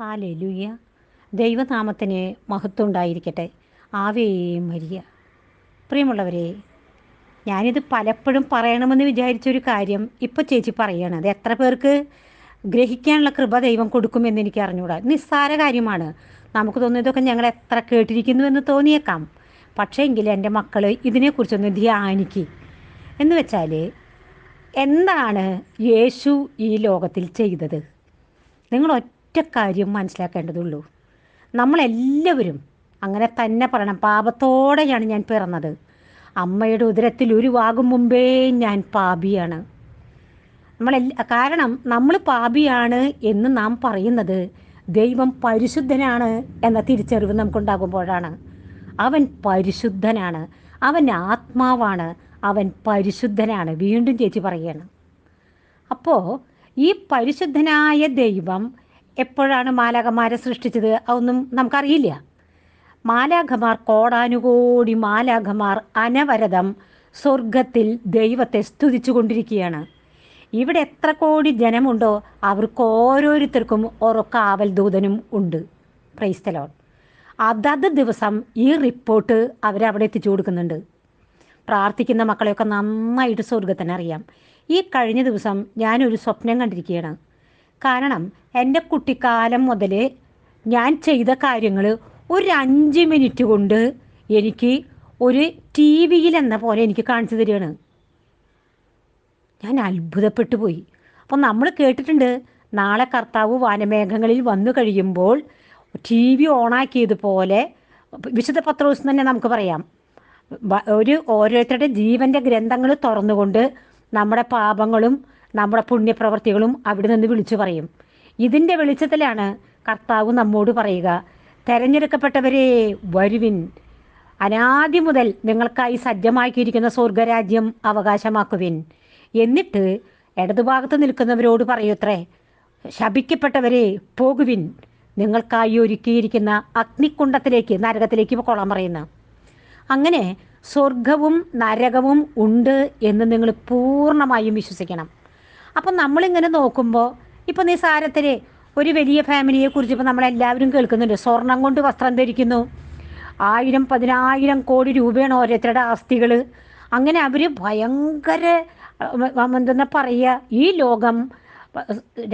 ഹാലലുയ്യ ദൈവനാമത്തിന് മഹത്വം ഉണ്ടായിരിക്കട്ടെ ആവേയും മരിയ പ്രിയമുള്ളവരെ ഞാനിത് പലപ്പോഴും പറയണമെന്ന് വിചാരിച്ചൊരു കാര്യം ഇപ്പോൾ ചേച്ചി പറയുകയാണ് അത് എത്ര പേർക്ക് ഗ്രഹിക്കാനുള്ള കൃപ ദൈവം കൊടുക്കുമെന്ന് എനിക്ക് അറിഞ്ഞുകൂടാ നിസ്സാര കാര്യമാണ്. നമുക്ക് തോന്നിയതൊക്കെ ഞങ്ങൾ എത്ര കേട്ടിരിക്കുന്നു എന്ന് തോന്നിയേക്കാം. പക്ഷേ എങ്കിൽ എന്റെ മക്കൾ ഇതിനെക്കുറിച്ചൊന്ന് ധ്യാനിക്ക്. എന്ന് വെച്ചാൽ എന്താണ് യേശു ഈ ലോകത്തിൽ ചെയ്തത്? നിങ്ങൾ കാര്യം മനസ്സിലാക്കേണ്ടതുള്ളൂ. നമ്മളെല്ലാവരും അങ്ങനെ തന്നെ പറയണം. പാപത്തോടെയാണ് ഞാൻ പിറന്നത്. അമ്മയുടെ ഉദരത്തിൽ ഉരുവാകും മുമ്പേ ഞാൻ പാപിയാണ്. നമ്മളെല്ല കാരണം നമ്മൾ പാപിയാണ് എന്ന് നാം പറയുന്നത് ദൈവം പരിശുദ്ധനാണ് എന്ന തിരിച്ചറിവ് നമുക്കുണ്ടാകുമ്പോഴാണ്. അവൻ പരിശുദ്ധനാണ്. അവൻ ആത്മാവാണ്. അവൻ പരിശുദ്ധനാണ്. വീണ്ടും ചേച്ചി പറയുകയാണ്. അപ്പോൾ ഈ പരിശുദ്ധനായ ദൈവം എപ്പോഴാണ് മാലാഖമാരെ സൃഷ്ടിച്ചത്? അതൊന്നും നമുക്കറിയില്ല. മാലാഖമാർ കോടാനുകോടി മാലാഖമാർ അനവരതം സ്വർഗത്തിൽ ദൈവത്തെ സ്തുതിച്ചു കൊണ്ടിരിക്കുകയാണ്. ഇവിടെ എത്ര കോടി ജനമുണ്ടോ അവർക്ക് ഓരോരുത്തർക്കും ഓരോ കാവൽ ദൂതനും ഉണ്ട് പ്രൈസ്തലോൺ അതത് ദിവസം ഈ റിപ്പോർട്ട് അവരവിടെ എത്തിച്ചു കൊടുക്കുന്നുണ്ട്. പ്രാർത്ഥിക്കുന്ന മക്കളെയൊക്കെ നന്നായിട്ട് സ്വർഗത്തിനറിയാം ഈ കഴിഞ്ഞ ദിവസം ഞാനൊരു സ്വപ്നം കണ്ടിരിക്കുകയാണ്. കാരണം എന്റെ കുട്ടിക്കാലം മുതൽ ഞാൻ ചെയ്ത കാര്യങ്ങൾ ഒരു അഞ്ച് മിനിറ്റ് കൊണ്ട് എനിക്ക് ഒരു ടി വിയിൽ എന്ന പോലെ എനിക്ക് കാണിച്ചു തരികയാണ്. ഞാൻ അത്ഭുതപ്പെട്ടു പോയി. അപ്പോൾ നമ്മൾ കേട്ടിട്ടുണ്ട് നാളെ കർത്താവ് വനമേഘങ്ങളിൽ വന്നു കഴിയുമ്പോൾ ടി വി ഓണാക്കിയതുപോലെ വിശുദ്ധ പത്രോസ് തന്നെ നമുക്ക് പറയാം. ഒരു ഓരോരുത്തരുടെ ജീവന്റെ ഗ്രന്ഥങ്ങൾ തുറന്നുകൊണ്ട് നമ്മുടെ പാപങ്ങളും നമ്മുടെ പുണ്യപ്രവർത്തികളും അവിടെ നിന്ന് വിളിച്ചു പറയും. ഇതിന്റെ വെളിച്ചത്തിലാണ് കർത്താവ് നമ്മോട് പറയുക തെരഞ്ഞെടുക്കപ്പെട്ടവരെ വരുവിൻ. അനാദി മുതൽ നിങ്ങൾക്കായി സജ്ജമാക്കിയിരിക്കുന്ന സ്വർഗരാജ്യം അവകാശമാക്കുവിൻ. എന്നിട്ട് ഇടതുഭാഗത്ത് നിൽക്കുന്നവരോട് പറയൂത്രേ ശപിക്കപ്പെട്ടവരെ പോകുവിൻ. നിങ്ങൾക്കായി ഒരുക്കിയിരിക്കുന്ന അഗ്നിക്കുണ്ടത്തിലേക്ക് നരകത്തിലേക്ക് കൊള്ളാൻ പറയുന്നു. അങ്ങനെ സ്വർഗവും നരകവും ഉണ്ട് എന്ന് നിങ്ങൾ പൂർണമായും വിശ്വസിക്കണം. അപ്പം നമ്മളിങ്ങനെ നോക്കുമ്പോൾ ഇപ്പം നിസാരത്തിൽ ഒരു വലിയ ഫാമിലിയെ കുറിച്ച് ഇപ്പം നമ്മളെല്ലാവരും കേൾക്കുന്നുണ്ട്. സ്വർണം കൊണ്ട് വസ്ത്രം ധരിക്കുന്നു. ആയിരം പതിനായിരം കോടി രൂപയാണ് ഓരോരുത്തരുടെ ആസ്തികൾ അങ്ങനെ അവർ ഭയങ്കര എന്തെന്നാ പറയുക ഈ ലോകം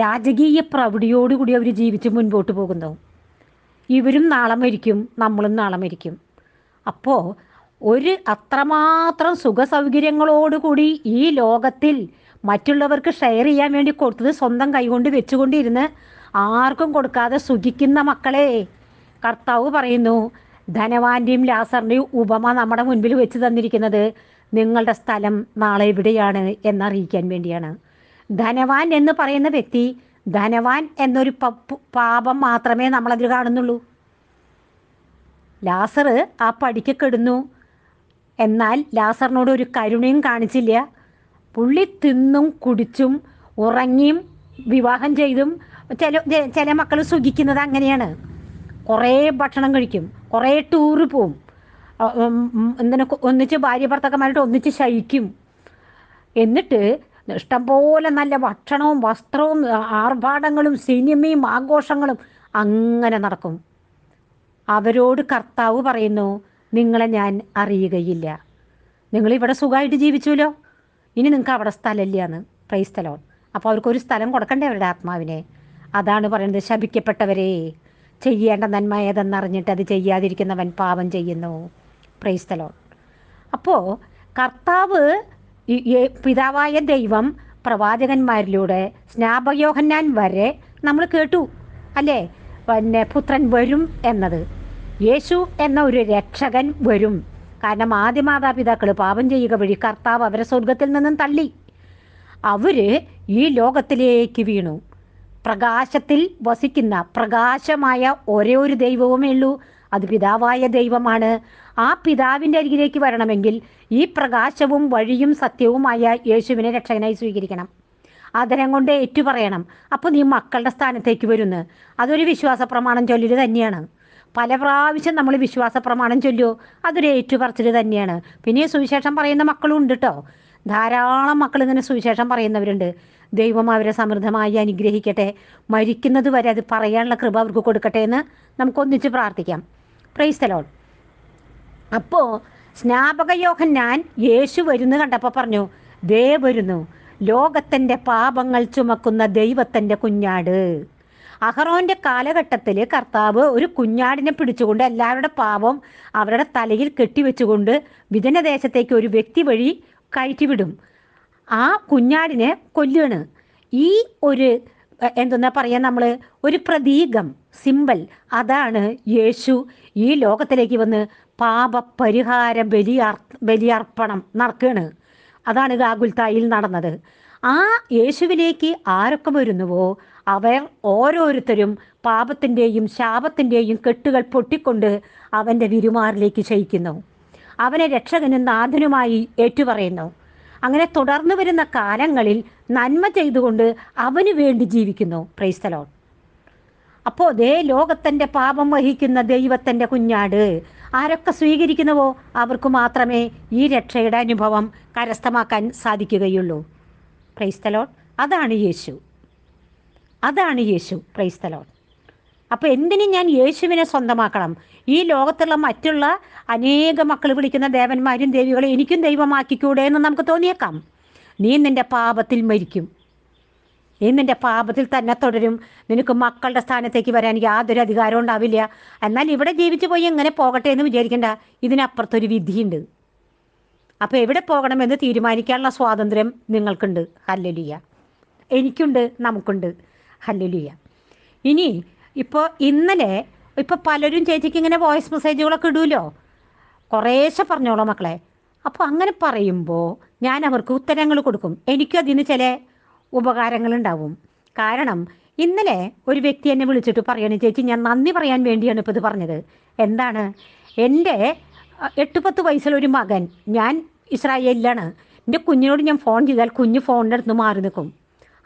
രാജകീയ പ്രൗഢിയോടുകൂടി അവർ ജീവിച്ച് മുൻപോട്ട് പോകുന്നു. ഇവരും നാളെ മരിക്കും നമ്മളും നാളെ മരിക്കും. അപ്പോൾ ഒരു അത്രമാത്രം സുഖസൗകര്യങ്ങളോടുകൂടി ഈ ലോകത്തിൽ മറ്റുള്ളവർക്ക് ഷെയർ ചെയ്യാൻ വേണ്ടി കൊടുത്തത് സ്വന്തം കൈകൊണ്ട് വെച്ചുകൊണ്ടിരുന്ന് ആർക്കും കൊടുക്കാതെ സുഖിക്കുന്ന മക്കളെ. കർത്താവ് പറയുന്നു ധനവാന്റെയും ലാസറിന്റെയും ഉപമ നമ്മുടെ മുൻപിൽ വെച്ച് തന്നിരിക്കുന്നത് നിങ്ങളുടെ സ്ഥലം നാളെ എവിടെയാണ് എന്നറിയിക്കാൻ വേണ്ടിയാണ്. ധനവാൻ എന്ന് പറയുന്ന വ്യക്തി ധനവാൻ എന്നൊരു പാപം മാത്രമേ നമ്മളതിൽ കാണുന്നുള്ളൂ. ലാസർ ആ പടിക്ക് കിടന്നു. എന്നാൽ ലാസറിനോട് ഒരു കരുണയും കാണിച്ചില്ല. പുള്ളി തിന്നും കുടിച്ചും ഉറങ്ങിയും വിവാഹം ചെയ്തും ചില ചില മക്കൾ സുഖിക്കുന്നത് അങ്ങനെയാണ്. കുറേ ഭക്ഷണം കഴിക്കും കുറേ ടൂറ് പോവും. എന്തിനാ ഒന്നിച്ച് ഭാര്യ ഭർത്താക്കന്മാരായിട്ട് ഒന്നിച്ച് ശയിക്കും. എന്നിട്ട് ഇഷ്ടംപോലെ നല്ല ഭക്ഷണവും വസ്ത്രവും ആർഭാടങ്ങളും സിനിമയും ആഘോഷങ്ങളും അങ്ങനെ നടക്കും. അവരോട് കർത്താവ് പറയുന്നു നിങ്ങളെ ഞാൻ അറിയുകയില്ല. നിങ്ങളിവിടെ സുഖമായിട്ട് ജീവിച്ചുല്ലോ ഇനി നിങ്ങൾക്ക് അവിടെ സ്ഥലമില്ല എന്ന് പ്രൈസ് സ്ഥലം അപ്പോൾ അവർക്കൊരു സ്ഥലം കൊടുക്കണ്ടേ അവരുടെ ആത്മാവിനെ? അതാണ് പറയുന്നത് ശപിക്കപ്പെട്ടവരെ ചെയ്യേണ്ട നന്മ ഏതെന്നറിഞ്ഞിട്ട് അത് ചെയ്യാതിരിക്കുന്നവൻ പാപം ചെയ്യുന്നു. പ്രൈസ് സ്ഥലം അപ്പോൾ കർത്താവ് പിതാവായ ദൈവം പ്രവാചകന്മാരിലൂടെ സ്നാപയോഹന്നാൻ വരെ നമ്മൾ കേട്ടു അല്ലേ? പിന്നെ പുത്രൻ വരും എന്നത്. യേശു എന്ന ഒരു രക്ഷകൻ വരും. കാരണം ആദ്യ മാതാപിതാക്കൾ പാപം ചെയ്യുക വഴി കർത്താവ് അവരെ സ്വർഗത്തിൽ നിന്നും തള്ളി. അവർ ഈ ലോകത്തിലേക്ക് വീണു. പ്രകാശത്തിൽ വസിക്കുന്ന പ്രകാശമായ ഒരേ ഒരു ദൈവവുമേ ഉള്ളൂ. അത് പിതാവായ ദൈവമാണ്. ആ പിതാവിന്റെ അരികിലേക്ക് വരണമെങ്കിൽ ഈ പ്രകാശവും വഴിയും സത്യവുമായ യേശുവിനെ രക്ഷകനായി സ്വീകരിക്കണം. ആദരം കൊണ്ട് ഏറ്റുപറയണം. അപ്പോൾ നീ മക്കളുടെ സ്ഥാനത്തേക്ക് വരുന്നു. അതൊരു വിശ്വാസ പ്രമാണം ചൊല്ലൽ തന്നെയാണ്. പല പ്രാവശ്യം നമ്മൾ വിശ്വാസ പ്രമാണം ചൊല്ലുമോ അതൊരു ഏറ്റുപറച്ചിൽ തന്നെയാണ്. പിന്നെ സുവിശേഷം പറയുന്ന മക്കളും ഉണ്ട് കേട്ടോ ധാരാളം മക്കൾ ഇങ്ങനെ സുവിശേഷം പറയുന്നവരുണ്ട്. ദൈവം അവരെ സമൃദ്ധമായി അനുഗ്രഹിക്കട്ടെ. മരിക്കുന്നത് വരെ അത് പറയാനുള്ള കൃപ അവർക്ക് കൊടുക്കട്ടെ എന്ന് നമുക്കൊന്നിച്ച് പ്രാർത്ഥിക്കാം. പ്രൈസ് തലോൺ അപ്പോൾ സ്നാപക ഞാൻ യേശു വരുന്നു കണ്ടപ്പോൾ പറഞ്ഞു ദേ വരുന്നു. ലോകത്തിന്റെ പാപങ്ങൾ ചുമക്കുന്ന ദൈവത്തിന്റെ കുഞ്ഞാട്. അഹറോന്റെ കാലഘട്ടത്തിൽ കർത്താവ് ഒരു കുഞ്ഞാടിനെ പിടിച്ചുകൊണ്ട് എല്ലാവരുടെ പാപം അവരുടെ തലയിൽ കെട്ടിവെച്ചുകൊണ്ട് വിജനദേശത്തേക്ക് ഒരു വ്യക്തി വഴി കയറ്റിവിടും. ആ കുഞ്ഞാടിനെ കൊല്ലുകയാണ് ഈ ഒരു എന്തെന്നാ പറയാ നമ്മൾ ഒരു പ്രതീകം സിമ്പൽ. അതാണ് യേശു ഈ ലോകത്തിലേക്ക് വന്ന് പാപപരിഹാരം ബലിയർ ബലിയർപ്പണം നടക്കുകയാണ് അതാണ് ഗാഗുൽത്തായിൽ നടന്നത്. ആ യേശുവിലേക്ക് ആരൊക്കെ വരുന്നുവോ അവർ ഓരോരുത്തരും പാപത്തിന്റെയും ശാപത്തിന്റെയും കെട്ടുകൾ പൊട്ടിക്കൊണ്ട് അവന്റെ വിരുമാറിലേക്ക് ക്ഷയിക്കുന്നു. അവനെ രക്ഷകനും നാഥനുമായി ഏറ്റുപറയുന്നു. അങ്ങനെ തുടർന്നു വരുന്ന കാലങ്ങളിൽ നന്മ ചെയ്തുകൊണ്ട് അവന് വേണ്ടി ജീവിക്കുന്നു. പ്രൈസ്തലോൺ അപ്പോൾ ദേ ലോകത്തിന്റെ പാപം വഹിക്കുന്ന ദൈവത്തിന്റെ കുഞ്ഞാട് ആരൊക്കെ സ്വീകരിക്കുന്നുവോ? അവർക്ക് മാത്രമേ ഈ രക്ഷയുടെ അനുഭവം കരസ്ഥമാക്കാൻ സാധിക്കുകയുള്ളൂ. പ്രൈസ്തലോൺ അതാണ് യേശു. അതാണ് യേശു. പ്രൈസ്തലോൺ അപ്പോൾ എന്തിനും ഞാൻ യേശുവിനെ സ്വന്തമാക്കണം? ഈ ലോകത്തുള്ള മറ്റുള്ള അനേക മക്കൾ വിളിക്കുന്ന ദേവന്മാരും ദേവികളെ എനിക്കും ദൈവമാക്കിക്കൂടെ എന്ന് നമുക്ക് തോന്നിയേക്കാം. നീ നിന്റെ പാപത്തിൽ മരിക്കും. നീ നിന്റെ പാപത്തിൽ തന്നെ തുടരും. നിനക്ക് മക്കളുടെ സ്ഥാനത്തേക്ക് വരാൻ യാതൊരു അധികാരവും ഉണ്ടാവില്ല. എന്നാൽ ഇവിടെ ജീവിച്ചു പോയി എങ്ങനെ പോകട്ടെ എന്ന് വിചാരിക്കേണ്ട. ഇതിനപ്പുറത്തൊരു വിധിയുണ്ട്. അപ്പോൾ എവിടെ പോകണമെന്ന് തീരുമാനിക്കാനുള്ള സ്വാതന്ത്ര്യം നിങ്ങൾക്കുണ്ട്. ഹല്ലലിയ. എനിക്കുണ്ട് നമുക്കുണ്ട്. ഹല്ലലിയ. ഇനി ഇപ്പോൾ ഇന്നലെ ഇപ്പോൾ പലരും ചേച്ചിക്ക് ഇങ്ങനെ വോയിസ് മെസ്സേജുകളൊക്കെ ഇടൂലോ? കുറേശ്ശെ പറഞ്ഞോളൂ മക്കളെ. അപ്പോൾ അങ്ങനെ പറയുമ്പോൾ ഞാൻ അവർക്ക് ഉത്തരങ്ങൾ കൊടുക്കും. എനിക്കും അതിന് ചില ഉപകാരങ്ങളുണ്ടാവും. കാരണം ഇന്നലെ ഒരു വ്യക്തി എന്നെ വിളിച്ചിട്ട് പറയണേ ചേച്ചി ഞാൻ നന്ദി പറയാൻ വേണ്ടിയാണ് ഇപ്പോൾ ഇത് പറഞ്ഞത്. എന്താണ്? എന്റെ എട്ട് പത്ത് വയസ്സുള്ള ഒരു മകൻ. ഞാൻ ഇസ്രായേലിലാണ്. എന്റെ കുഞ്ഞിനോട് ഞാൻ ഫോൺ ചെയ്താൽ കുഞ്ഞ് ഫോണിന്റെ അടുത്ത് മാറി നിൽക്കും.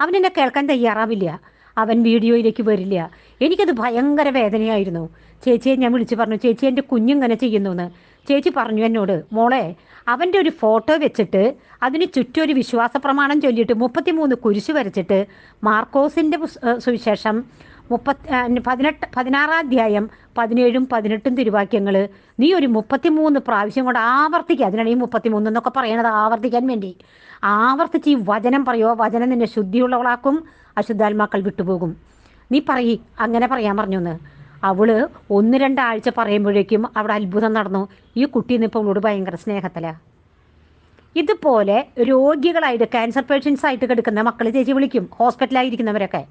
അവൻ എന്നെ കേൾക്കാൻ തയ്യാറാവില്ല. അവൻ വീഡിയോയിലേക്ക് വരില്ല. എനിക്കത് ഭയങ്കര വേദനയായിരുന്നു. ചേച്ചിയെ ഞാൻ വിളിച്ച് പറഞ്ഞു ചേച്ചി എന്റെ കുഞ്ഞിങ്ങനെ ചെയ്യുന്നു എന്ന് ചേച്ചി പറഞ്ഞു എന്നോട് മോളെ അവന്റെ ഒരു ഫോട്ടോ വെച്ചിട്ട് അതിന് ചുറ്റും ഒരു വിശ്വാസ പ്രമാണം ചൊല്ലിയിട്ട് മുപ്പത്തിമൂന്ന് കുരിശ് വരച്ചിട്ട് മാർക്കോസിന്റെ സുവിശേഷം മുപ്പത്തി പതിനെട്ട് പതിനാറാം അധ്യായം പതിനേഴും പതിനെട്ടും തിരുവാക്യങ്ങൾ നീ ഒരു മുപ്പത്തിമൂന്ന് പ്രാവശ്യം കൊണ്ട് ആവർത്തിക്കുക അതിനാണ് ഈ മുപ്പത്തിമൂന്ന് എന്നൊക്കെ പറയണത് ആവർത്തിക്കാൻ വേണ്ടി. ആവർത്തിച്ച് ഈ വചനം പറയുമോ വചനം നിന്നെ ശുദ്ധിയുള്ളവളാക്കും അശുദ്ധാത്മാക്കൾ വിട്ടുപോകും. നീ പറയി അങ്ങനെ പറയാൻ പറഞ്ഞു എന്ന് അവൾ ഒന്ന് രണ്ടാഴ്ച പറയുമ്പോഴേക്കും അവിടെ അത്ഭുതം നടന്നു. ഈ കുട്ടി ഇന്നിപ്പോൾ അവളോട് ഭയങ്കര സ്നേഹത്തിലാണ് ഇതുപോലെ രോഗികളായിട്ട് ക്യാൻസർ പേഷ്യൻസ് ആയിട്ട് കിടക്കുന്ന മക്കൾ ചേച്ചി വിളിക്കും. ഹോസ്പിറ്റലായിരിക്കുന്നവരൊക്കെ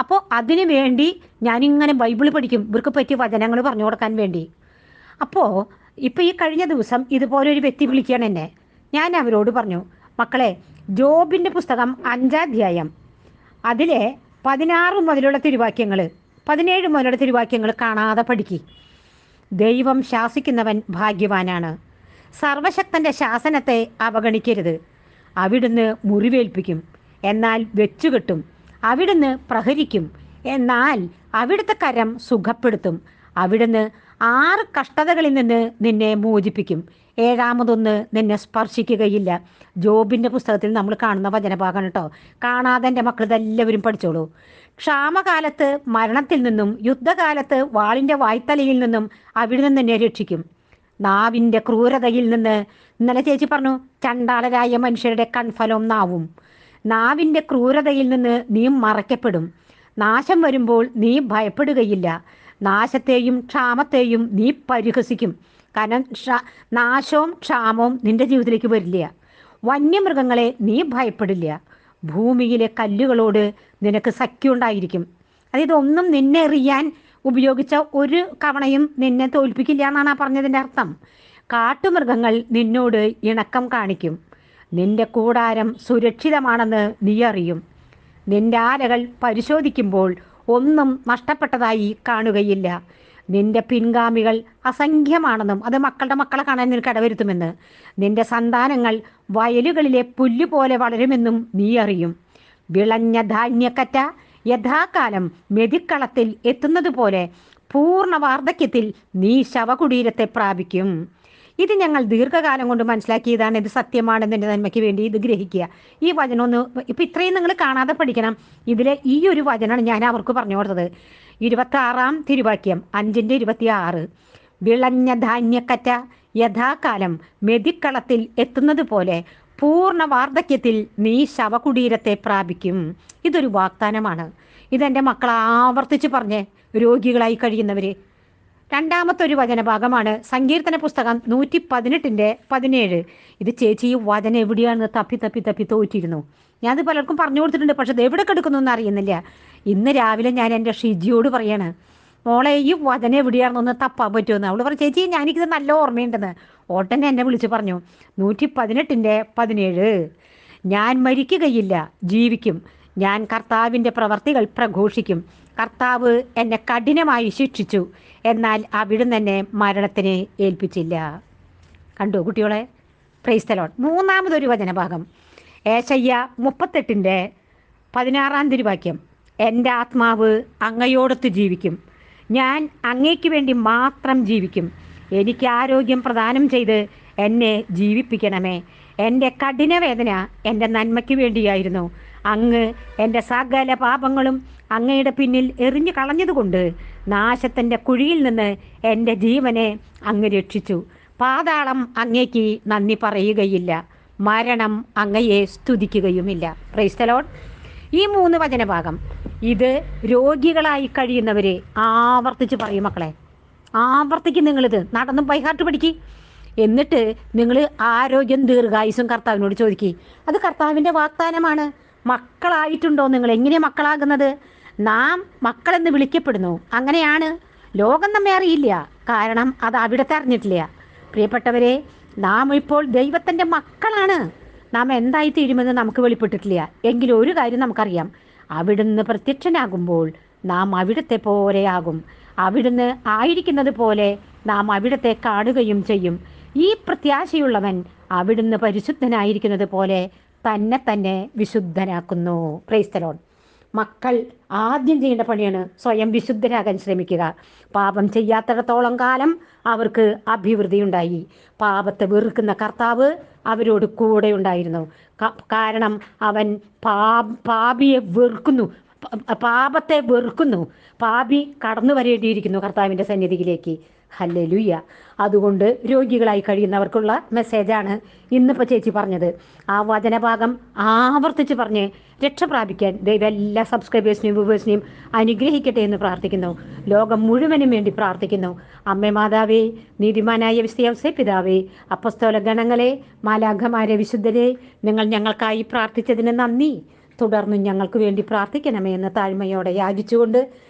അപ്പോൾ അതിനു വേണ്ടി ഞാനിങ്ങനെ ബൈബിൾ പഠിക്കും. ഇവർക്ക് പറ്റിയ വചനങ്ങൾ പറഞ്ഞു കൊടുക്കാൻ വേണ്ടി. അപ്പോൾ ഇപ്പോൾ ഈ കഴിഞ്ഞ ദിവസം ഇതുപോലൊരു വ്യക്തി വിളിക്കുകയാണ് എന്നെ. ഞാൻ അവരോട് പറഞ്ഞു മക്കളെ ജോബിന്റെ പുസ്തകം അഞ്ചാധ്യായം അതിലെ പതിനാറ് മുതലുള്ള തിരുവാക്യങ്ങൾ പതിനേഴ് മുതലുള്ള തിരുവാക്യങ്ങൾ കാണാതെ പഠിക്കി. ദൈവം ശാസിക്കുന്നവൻ ഭാഗ്യവാനാണ്. സർവശക്തന്റെ ശാസനത്തെ അവഗണിക്കരുത്. അവിടുന്ന് മുറിവേൽപ്പിക്കും. എന്നാൽ വെച്ചുകെട്ടും. അവിടുന്ന് പ്രഹരിക്കും. എന്നാൽ അവിടുത്തെ കരം സുഖപ്പെടുത്തും. അവിടുന്ന് ആറ് കഷ്ടതകളിൽ നിന്ന് നിന്നെ മോചിപ്പിക്കും. ഏഴാമതൊന്ന് നിന്നെ സ്പർശിക്കുകയില്ല. ജോബിന്റെ പുസ്തകത്തിൽ നമ്മൾ കാണുന്ന വചനഭാഗം കേട്ടോ. കാണാതെ എന്റെ മക്കൾ ഇതെല്ലാവരും പഠിച്ചോളൂ. ക്ഷാമകാലത്ത് മരണത്തിൽ നിന്നും യുദ്ധകാലത്ത് വാളിന്റെ വായ്ത്തലയിൽ നിന്നും അവിടെ നിന്ന് നിന്നെ രക്ഷിക്കും. നാവിന്റെ ക്രൂരതയിൽ നിന്ന് ഇന്നലെ ചേച്ചി പറഞ്ഞു ചണ്ടാളരായ മനുഷ്യരുടെ കൺഫലവും നാവും. നാവിന്റെ ക്രൂരതയിൽ നിന്ന് നീ മറയ്ക്കപ്പെടും. നാശം വരുമ്പോൾ നീ ഭയപ്പെടുകയില്ല. നാശത്തെയും ക്ഷാമത്തെയും നീ പരിഹസിക്കും. കാരണം നാശവും ക്ഷാമവും നിന്റെ ജീവിതത്തിലേക്ക് വരില്ല. വന്യമൃഗങ്ങളെ നീ ഭയപ്പെടില്ല. ഭൂമിയിലെ കല്ലുകളോട് നിനക്ക് സഖ്യമുണ്ടായിരിക്കും. അതായത് ഒന്നും നിന്നെ എറിയാൻ ഉപയോഗിച്ച ഒരു കവണയും നിന്നെ തോൽപ്പിക്കില്ല എന്നാണ് ആ പറഞ്ഞതിന്റെ അർത്ഥം. കാട്ടുമൃഗങ്ങൾ നിന്നോട് ഇണക്കം കാണിക്കും. നിന്റെ കൂടാരം സുരക്ഷിതമാണെന്ന് നീ അറിയും. നിന്റെ ആലകൾ പരിശോധിക്കുമ്പോൾ ഒന്നും നഷ്ടപ്പെട്ടതായി കാണുകയില്ല. നിന്റെ പിൻഗാമികൾ അസംഖ്യമാണെന്നും അത് മക്കളുടെ മക്കളെ കാണാൻ നിനക്ക് ഇടവരുത്തുമെന്ന്. നിന്റെ സന്താനങ്ങൾ വയലുകളിലെ പുല്ല് പോലെ വളരുമെന്നും നീ അറിയും. വിളഞ്ഞ ധാന്യക്കറ്റ യഥാകാലം മെതിക്കളത്തിൽ എത്തുന്നത് പോലെ പൂർണ വാർദ്ധക്യത്തിൽ നീ ശവകുടീരത്തെ പ്രാപിക്കും. ഇത് ഞങ്ങൾ ദീർഘകാലം കൊണ്ട് മനസ്സിലാക്കിയതാണ്. ഇത് സത്യമാണെന്നതിന്റെ നന്മയ്ക്ക് വേണ്ടി ഇത് ഗ്രഹിക്കുക. ഈ വചനം ഒന്ന് ഇപ്പം ഇത്രയും നിങ്ങൾ കാണാതെ പഠിക്കണം. ഇതിലെ ഈ ഒരു വചനമാണ് ഞാൻ അവർക്ക് പറഞ്ഞു കൊടുത്തത്. ഇരുപത്താറാം തിരുവാക്യം അഞ്ചിന്റെ ഇരുപത്തി ആറ് വിളഞ്ഞ ധാന്യക്കറ്റ യഥാകാലം മെതിക്കളത്തിൽ എത്തുന്നത് പോലെ പൂർണ വാർദ്ധക്യത്തിൽ നീ ശവകുടീരത്തെ പ്രാപിക്കും. ഇതൊരു വാഗ്ദാനമാണ്. ഇതെന്റെ മക്കൾ ആവർത്തിച്ച് പറഞ്ഞ് രോഗികളായി കഴിയുന്നവർ രണ്ടാമത്തെ ഒരു വചനഭാഗമാണ് സങ്കീർത്തന പുസ്തകം നൂറ്റി പതിനെട്ടിന്റെ പതിനേഴ്. ഇത് ചേച്ചി ഈ വചനം എവിടെയാണെന്ന് തപ്പി തപ്പി തപ്പി തോറ്റിരുന്നു. ഞാനത് പലർക്കും പറഞ്ഞു കൊടുത്തിട്ടുണ്ട് പക്ഷെ അത് എവിടെ കിടക്കുന്നു അറിയുന്നില്ല. ഇന്ന് രാവിലെ ഞാൻ എന്റെ ഷിജിയോട് പറയാണ് മോളെ ഈ വചനം എവിടെയാണെന്നൊന്ന് തപ്പാൻ പറ്റുമെന്ന് അവൾ പറഞ്ഞു ചേച്ചി ഞാനിത് നല്ല ഓർമ്മയുണ്ടെന്ന്. ഓട്ടനെ എന്നെ വിളിച്ച് പറഞ്ഞു നൂറ്റി പതിനെട്ടിന്റെ പതിനേഴ്. ഞാൻ മരിക്കുകയില്ല ജീവിക്കും. ഞാൻ കർത്താവിന്റെ പ്രവർത്തികൾ പ്രഘോഷിക്കും. കർത്താവ് എന്നെ കഠിനമായി ശിക്ഷിച്ചു. എന്നാൽ അവിടുന്ന് എന്നെ മരണത്തിന് ഏൽപ്പിച്ചില്ല. കണ്ടു കുട്ടികളെ? പ്രൈസ്തലോൺ മൂന്നാമതൊരു വചനഭാഗം. ഏശയ്യ മുപ്പത്തെട്ടിന്റെ പതിനാറാം തിരുവാക്യം. എന്റെ ആത്മാവ് അങ്ങയോടൊത്ത് ജീവിക്കും. ഞാൻ അങ്ങേക്ക് വേണ്ടി മാത്രം ജീവിക്കും. എനിക്ക് ആരോഗ്യം പ്രദാനം ചെയ്ത് എന്നെ ജീവിപ്പിക്കണമേ. എന്റെ കഠിനവേദന എന്റെ നന്മയ്ക്ക് വേണ്ടിയായിരുന്നു. അങ്ങ് എന്റെ സകല പാപങ്ങളും അങ്ങയുടെ പിന്നിൽ എറിഞ്ഞു കളഞ്ഞതുകൊണ്ട് നാശത്തിന്റെ കുഴിയിൽ നിന്ന് എന്റെ ജീവനെ അങ്ങ് രക്ഷിച്ചു. പാതാളം അങ്ങേക്ക് നന്ദി പറയുകയില്ല. മരണം അങ്ങയെ സ്തുതിക്കുകയുമില്ല. പ്രൈസ്തലോൺ ഈ മൂന്ന് വചനഭാഗം. ഇത് രോഗികളായി കഴിയുന്നവരെ ആവർത്തിച്ച് പറയും മക്കളെ. ആവർത്തിക്കും നിങ്ങളിത്. നടന്നും ബൈഹാർട്ട് പഠിക്കി. എന്നിട്ട് നിങ്ങൾ ആരോഗ്യം ദീർഘായുസും കർത്താവിനോട് ചോദിക്കുക അത് കർത്താവിന്റെ വാഗ്ദാനമാണ്. മക്കളായിട്ടുണ്ടോ നിങ്ങൾ? എങ്ങനെയാണ് മക്കളാകുന്നത്? നാം മക്കളെന്ന് വിളിക്കപ്പെടുന്നു. അങ്ങനെയാണ്. ലോകം നമ്മെ അറിയില്ല. കാരണം അത് അവിടെ അറിഞ്ഞിട്ടില്ല. പ്രിയപ്പെട്ടവരെ നാം ഇപ്പോൾ ദൈവത്തിന്റെ മക്കളാണ്. നാം എന്തായി തീരുമെന്ന് നമുക്ക് വെളിപ്പെട്ടിട്ടില്ല. എങ്കിലും ഒരു കാര്യം നമുക്കറിയാം. അവിടുന്ന് പ്രത്യക്ഷനാകുമ്പോൾ നാം അവിടുത്തെ പോലെയാകും അവിടുന്ന് ആയിരിക്കുന്നത് പോലെ നാം അവിടുത്തെ കാണുകയും ചെയ്യും. ഈ പ്രത്യാശയുള്ളവൻ അവിടുന്ന് പരിശുദ്ധനായിരിക്കുന്നത് പോലെ തന്നെ തന്നെ വിശുദ്ധനാക്കുന്നു. ക്രൈസ്തലോൺ മക്കൾ ആദ്യം ചെയ്യേണ്ട പണിയാണ് സ്വയം വിശുദ്ധരാകാൻ ശ്രമിക്കുക. പാപം ചെയ്യാത്തിടത്തോളം കാലം അവർക്ക് അഭിവൃദ്ധി ഉണ്ടായി. പാപത്തെ വെറുക്കുന്ന കർത്താവ് അവരോട് കൂടെ ഉണ്ടായിരുന്നു. കാരണം അവൻ പാ പാപിയെ വെറുക്കുന്നു. പാപത്തെ വെറുക്കുന്നു. പാപി കടന്നു വരേണ്ടിയിരിക്കുന്നു കർത്താവിന്റെ സന്നിധിയിലേക്ക്. ഹല്ലേലൂയ. അതുകൊണ്ട് രോഗികളായി കഴിയുന്നവർക്കുള്ള മെസ്സേജാണ് ഇന്നിപ്പോൾ ചേച്ചി പറഞ്ഞത്. ആ വചനഭാഗം ആവർത്തിച്ച് പറഞ്ഞ് രക്ഷ പ്രാപിക്കാൻ ദൈവം എല്ലാ സബ്സ്ക്രൈബേഴ്സിനെയും വ്യൂവേഴ്സിനെയും അനുഗ്രഹിക്കട്ടെ എന്ന് പ്രാർത്ഥിക്കുന്നു. ലോകം മുഴുവനും വേണ്ടി പ്രാർത്ഥിക്കുന്നു. അമ്മ മാതാവേ നീതിമാനായ വിസ്തയവസേ പിതാവേ അപ്പസ്തോല ഗണങ്ങളെ മാലാഘമാരെ വിശുദ്ധരെ നിങ്ങൾ ഞങ്ങൾക്കായി പ്രാർത്ഥിച്ചതിന് നന്ദി. തുടർന്നും ഞങ്ങൾക്ക് വേണ്ടി പ്രാർത്ഥിക്കണമേ എന്ന് താഴ്മയോടെ യാചിച്ചുകൊണ്ട്